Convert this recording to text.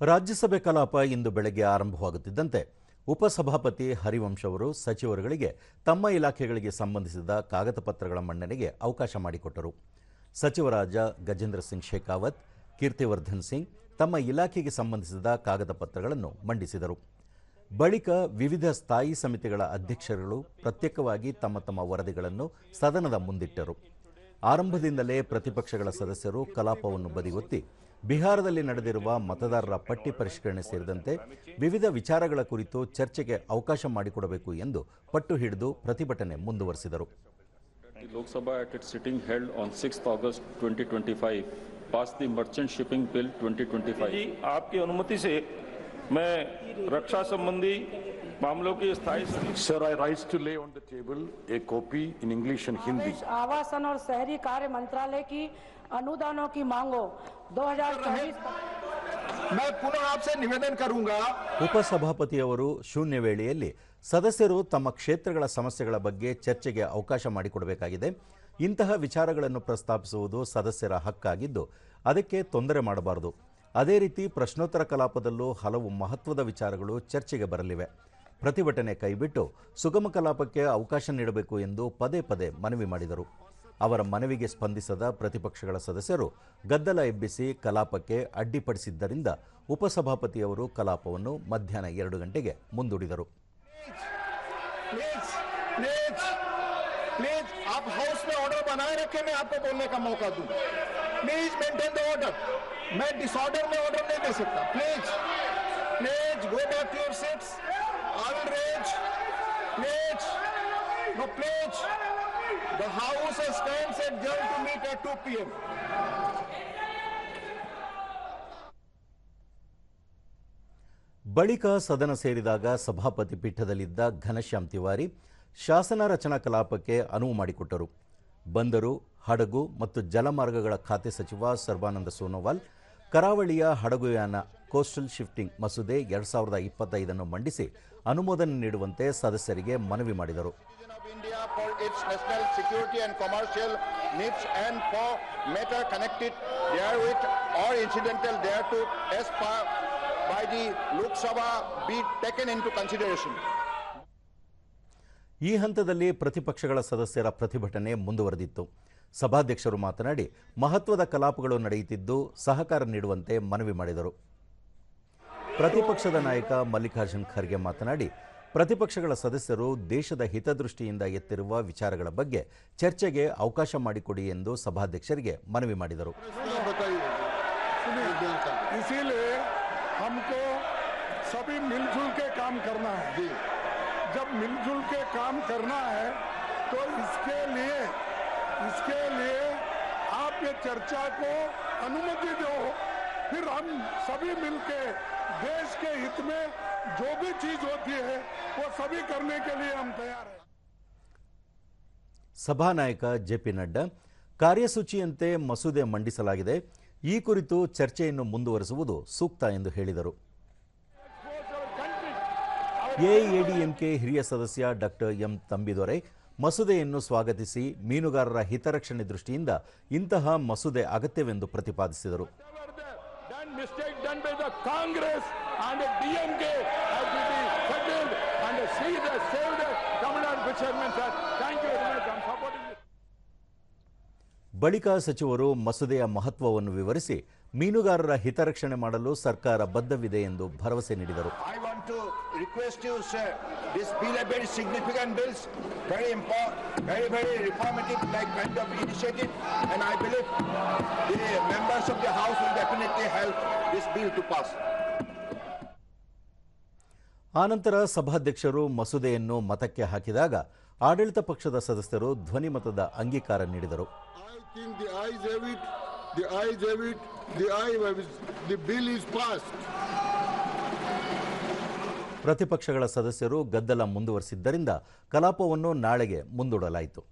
ರಾಜ್ಯಸಭೆ ಕಲಾಪ ಇಂದು ಬೆಳಗ್ಗೆ ಆರಂಭವಾಗುತ್ತಿದ್ದಂತೆ ಉಪಸಭಾಪತಿ ಹರಿವಂಶ್ ಅವರು ಸಚಿವರುಗಳಿಗೆ ತಮ್ಮ ಇಲಾಖೆಗಳಿಗೆ ಸಂಬಂಧಿಸಿದ ಕಾಗದ ಪತ್ರಗಳ ಮಂಡನೆಗೆ ಅವಕಾಶ ಮಾಡಿಕೊಟ್ಟರು. ಸಚಿವರಾಜ ಗಜೇಂದ್ರ ಸಿಂಗ್ ಶೇಖಾವತ್, ಕೀರ್ತಿವರ್ಧನ್ ಸಿಂಗ್ ತಮ್ಮ ಇಲಾಖೆಗೆ ಸಂಬಂಧಿಸಿದ ಕಾಗದ ಪತ್ರಗಳನ್ನು ಮಂಡಿಸಿದರು. ಬಳಿಕ ವಿವಿಧ ಸ್ಥಾಯಿ ಸಮಿತಿಗಳ ಅಧ್ಯಕ್ಷರುಗಳು ಪ್ರತ್ಯೇಕವಾಗಿ ತಮ್ಮ ತಮ್ಮ ವರದಿಗಳನ್ನು ಸದನದ ಮುಂದಿಟ್ಟರು. ಆರಂಭದಿಂದಲೇ ಪ್ರತಿಪಕ್ಷಗಳ ಸದಸ್ಯರು ಕಲಾಪವನ್ನು ಬದಿಗೊತ್ತಿ ಬಿಹಾರದಲ್ಲಿ ನಡೆದಿರುವ ಮತದಾರರ ಪಟ್ಟಿ ಪರಿಷ್ಕರಣೆ ಸೇರಿದಂತೆ ವಿವಿಧ ವಿಚಾರಗಳ ಕುರಿತು ಚರ್ಚೆಗೆ ಅವಕಾಶ ಮಾಡಿಕೊಡಬೇಕು ಎಂದು ಪಟ್ಟು ಹಿಡಿದು ಪ್ರತಿಭಟನೆ ಮುಂದುವರೆಸಿದರು The Lok Sabha at its sitting held on 6th August 2025 passed the Merchant Shipping Bill 2025. जी आपकी अनुमति से मैं रक्षा संबंधी मामलों की स्थायी समिति Sir, I rise to lay on the table a copy in English and Hindi. आवासन और शहरी कार्य मंत्रालय की अनुदानों की मांगों 2024 मैं पुनः आपसे निवेदन करूंगा ಉಪಸಭಾಪತಿಯವರು ಶೂನ್ಯ ವೇಳೆಯಲ್ಲಿ ಸದಸ್ಯರು ತಮ್ಮ ಕ್ಷೇತ್ರಗಳ ಸಮಸ್ಯೆಗಳ ಬಗ್ಗೆ ಚರ್ಚೆಗೆ ಅವಕಾಶ ಮಾಡಿಕೊಡಬೇಕಾಗಿದೆ ಇಂತಹ ವಿಚಾರಗಳನ್ನು ಪ್ರಸ್ತಾಪಿಸುವುದು ಸದಸ್ಯರ ಹಕ್ಕಾಗಿದ್ದು ಅದಕ್ಕೆ ತೊಂದರೆ ಮಾಡಬಾರದು ಅದೇ ರೀತಿ ಪ್ರಶ್ನೋತ್ತರ ಕಲಾಪದಲ್ಲೂ ಹಲವು ಮಹತ್ವದ ವಿಚಾರಗಳು ಚರ್ಚೆಗೆ ಬರಲಿವೆ ಪ್ರತಿಭಟನೆ ಕೈಬಿಟ್ಟು ಸುಗಮ ಕಲಾಪಕ್ಕೆ ಅವಕಾಶ ನೀಡಬೇಕು ಎಂದು ಪದೇ ಪದೇ ಮನವಿ ಮಾಡಿದರು ಅವರ ಮನವಿಗೆ ಸ್ಪಂದಿಸದ ಪ್ರತಿಪಕ್ಷಗಳ ಸದಸ್ಯರು ಗದ್ದಲ ಎಬ್ಬಿಸಿ ಕಲಾಪಕ್ಕೆ ಅಡ್ಡಿಪಡಿಸಿದ್ದರಿಂದ ಉಪಸಭಾಪತಿಯವರು ಕಲಾಪವನ್ನು ಮಧ್ಯಾಹ್ನ ಎರಡು ಗಂಟೆಗೆ ಮುಂದೂಡಿದರು प्लीज प्लीज प्लीज आप हाउस में order to pledge. The House of Stands at to meet at 2 p.m. ಬಳಿಕ ಸದನ ಸೇರಿದಾಗ ಸಭಾಪತಿ ಪೀಠದಲ್ಲಿದ್ದ ಘನಶ್ಯಾಮ್ ತಿವಾರಿ ಶಾಸನ ರಚನಾ ಕಲಾಪಕ್ಕೆ ಅನುವು ಮಾಡಿಕೊಟ್ಟರು. ಬಂದರು, ಹಡಗು ಮತ್ತು ಜಲಮಾರ್ಗಗಳ ಖಾತೆ ಸಚಿವ ಸರ್ಬಾನಂದ ಸೋನೋವಾಲ್, ಕರಾವಳಿಯ ಹಡಗುಯಾನ ಕೋಸ್ಟಲ್ ಶಿಫ್ಟಿಂಗ್ ಮಸೂದೆ ಎರಡು ಸಾವಿರದ ಇಪ್ಪತ್ತೈದನ್ನು ಮಂಡಿಸಿ ಅನುಮೋದನೆ ನೀಡುವಂತೆ ಸದಸ್ಯರಿಗೆ ಮನವಿ ಮಾಡಿದರು. For its national security and commercial needs and for matter connected therewith or incidental thereto as per by the Lok Sabha be taken into consideration. ಈ ಹಂತದಲ್ಲಿ ಪ್ರತಿಪಕ್ಷಗಳ ಸದಸ್ಯರ ಪ್ರತಿಭಟನೆ ಮುಂದುವರೆದಿತ್ತು ಸಭಾಧ್ಯಕ್ಷರು ಮಾತನಾಡಿ ಮಹತ್ವದ ಕಲಾಪಗಳು ನಡೆಯುತ್ತಿದ್ದು ಸಹಕಾರ ನೀಡುವಂತೆ ಮನವಿ ಮಾಡಿದರು ಪ್ರತಿಪಕ್ಷದ ನಾಯಕ ಮಲ್ಲಿಕಾರ್ಜುನ್ ಖರ್ಗೆ ಮಾತನಾಡಿ ಪ್ರತಿಪಕ್ಷಗಳ ಸದಸ್ಯರು ದೇಶದ ಹಿತದೃಷ್ಟಿಯಿಂದ ಎತ್ತಿರುವ ವಿಚಾರಗಳ ಬಗ್ಗೆ ಚರ್ಚೆಗೆ ಅವಕಾಶ ಮಾಡಿಕೊಡಿ ಎಂದು ಸಭಾಧ್ಯಕ್ಷರಿಗೆ ಮನವಿ ಮಾಡಿದರು इसीलिए हमको सभी मिलजुल के काम करना है जब मिलजुल के काम करना है तो इसके लिए इसके लिए आप ये चर्चा को अनुमति दो फिर हम सभी मिलके देश के हित में जो भी चीज होती है वो सभी करने के लिए हम तैयार हैं ಸಭಾನಾಯಕ ಜೆಪಿ ನಡ್ಡಾ ಕಾರ್ಯಸೂಚಿಯಂತೆ ಮಸೂದೆ ಮಂಡಿಸಲಾಗಿದೆ ಈ ಕುರಿತು ಚರ್ಚೆಯನ್ನು ಮುಂದುವರಿಸುವುದು ಸೂಕ್ತ ಎಂದು ಹೇಳಿದರು ಎಐಎಡಿಎಂಕೆ ಹಿರಿಯ ಸದಸ್ಯ ಡಾಕ್ಟರ್ ಎಂ ತಂಬಿದೊರೆ ಮಸೂದೆಯನ್ನು ಸ್ವಾಗತಿಸಿ ಮೀನುಗಾರರ ಹಿತರಕ್ಷಣೆ ದೃಷ್ಟಿಯಿಂದ ಇಂತಹ ಮಸೂದೆ ಅಗತ್ಯವೆಂದು ಪ್ರತಿಪಾದಿಸಿದರು ಬಳಿಕ ಸಚಿವರು ಮಸೂದೆಯ ಮಹತ್ವವನ್ನು ವಿವರಿಸಿ ಮೀನುಗಾರರ ಹಿತರಕ್ಷಣೆ ಮಾಡಲು ಸರ್ಕಾರ ಬದ್ಧವಿದೆ ಎಂದು ಭರವಸೆ ನೀಡಿದರು I want to request you, sir, this bill a very significant bills, very important, very, very reformative like kind of and I believe the members of the House will definitely help this bill to pass. ಆನಂತರ ಸಭಾಧ್ಯಕ್ಷರು ಮಸೂದೆಯನ್ನು ಮತಕ್ಕೆ ಹಾಕಿದಾಗ ಆಡಳಿತ ಪಕ್ಷದ ಸದಸ್ಯರು ಧ್ವನಿಮತದ ಅಂಗೀಕಾರ ನೀಡಿದರು. ಪ್ರತಿಪಕ್ಷಗಳ ಸದಸ್ಯರು ಗದ್ದಲ ಮುಂದುವರೆಸಿದ್ದರಿಂದ ಕಲಾಪವನ್ನು ನಾಳೆಗೆ ಮುಂದೂಡಲಾಯಿತು